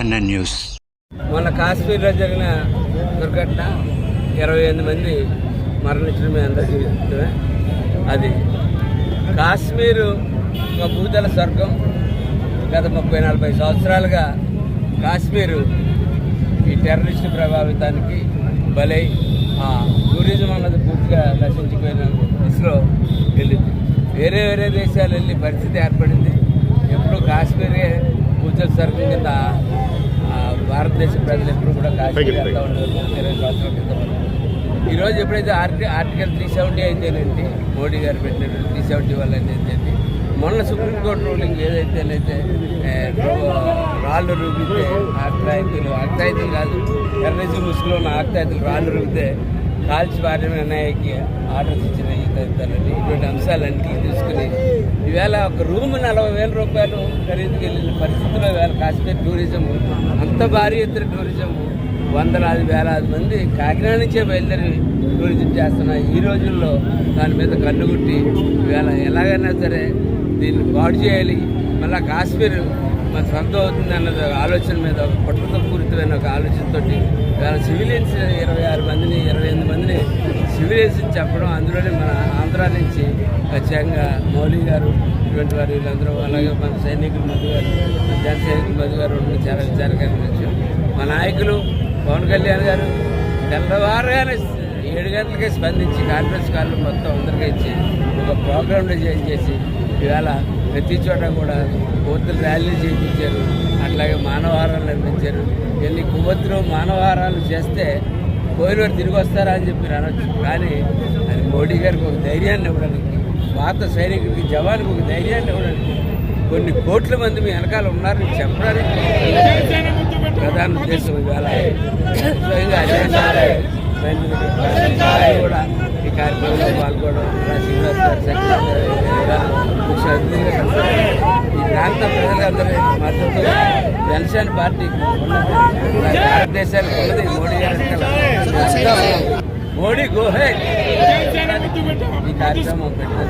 మన న్యూస్. మొన్న కాశ్మీర్లో జరిగిన దుర్ఘటన ఇరవై ఎనిమిది మంది మరణించడం మీ అందరికీ అది కాశ్మీరు ఒక భూతల స్వర్గం. గత ముప్పై నలభై సంవత్సరాలుగా కాశ్మీరు ఈ టెర్రరిస్ట్ ప్రభావితానికి బలై ఆ టూరిజం అన్నది పూర్తిగా నశించిపోయిన ఇస్రో వెళ్ళింది. వేరే వేరే దేశాలు వెళ్ళి పరిస్థితి ఏర్పడింది. ఎప్పుడు కాశ్మీరే భూతల స్వర్గం కింద భారతదేశ ప్రజలు ఎప్పుడు కూడా కాశ్మీర్ వెళ్తా ఉండేవారు ఇరవై సంవత్సరాల క్రితం వరకు. ఈరోజు ఎప్పుడైతే ఆర్టి ఆర్టికల్ త్రీ సెవెంటీ అయితేనేంటి మోడీ గారు పెట్టినట్టు త్రీ సెవెంటీ వల్ల అయితే మొన్న సుప్రీంకోర్టు రూలింగ్ ఏదైతేనైతే రాళ్ళు రూపితే ఆక్తాయితీలు ఆక్తాయితీలు కాదు టెర్రరిజం ముసుగులో ఉన్న ఆక్తాయితీలు రాళ్ళు రూపితే కాల్చి వారిని అన్నయ్యకి ఆర్డర్స్ ఇచ్చిన తదితరులని ఇటువంటి అంశాలన్నీ తీసుకుని ఈవేళ ఒక రూమ్ నలభై వేల రూపాయలు ఖరీదుకి వెళ్ళిన పరిస్థితిలో ఈవేళ కాశ్మీర్ టూరిజం అంత భారీ ఎత్తున టూరిజం వందలాది వేలాది మంది కాకినాడ నుంచే బయలుదేరి టూరిజం చేస్తున్న ఈ రోజుల్లో దాని మీద కన్నుగుట్టి ఈవేళ ఎలాగైనా సరే దీన్ని పాడు చేయాలి. మళ్ళీ కాశ్మీర్ మన సొంతం అవుతుంది అన్నది ఆలోచన మీద ఒక పట్టుదల పూరితమైన ఒక ఆలోచనతో ఇవాళ సివిలియన్స్ ఇరవై ఆరు మందిని ఇరవై ఎనిమిది మందిని సివిలియన్స్ చెప్పడం అందులోనే మన ఆంధ్ర నుంచి ఖచ్చితంగా మౌలి గారు ఇటువంటి వారు వీళ్ళందరూ అలాగే మన సైనికులు మధు గారు మన జన సైనికులు మధు గారు చాలా విచారకరమైన విషయం. మా నాయకులు పవన్ కళ్యాణ్ గారు తెల్లవారుగానే ఏడు గంటలకే స్పందించి కాన్ఫరెన్స్ కాల్ మొత్తం అందరికీ ఇచ్చి ఒక ప్రోగ్రామ్ డిజైన్ చేసి ఇవాళ ప్రతి చోట కూడా కోతులు ర్యాలీలు చేయించారు అట్లాగే మానవహారాలు నిర్మించారు. ఎన్ని కొవ్వొత్తులు మానవహారాలు చేస్తే కోయిలూరు తిరిగి వస్తారా అని చెప్పి అనొచ్చు. కానీ అది మోడీ గారికి ఒక ధైర్యాన్ని ఇవ్వడానికి పాత సైనికుడికి జవానికి ఒక ధైర్యాన్ని ఇవ్వడానికి కొన్ని కోట్ల మంది మీ వెనకాల ఉన్నారని చెప్పడానికి ప్రధాన ఉద్దేశం ఇవాళ స్వయంగా కూడా ఈ కార్యక్రమంలో పాల్గొనడం శ్రీనివాస్ గారు ఈ ప్రాంత ప్రజలందరి మద్దతు జనసేన పార్టీకి భారతదేశానికి ఉన్నది మోడీ గారి. మోడీ గోహే. ఈ కార్యక్రమం పెట్టిన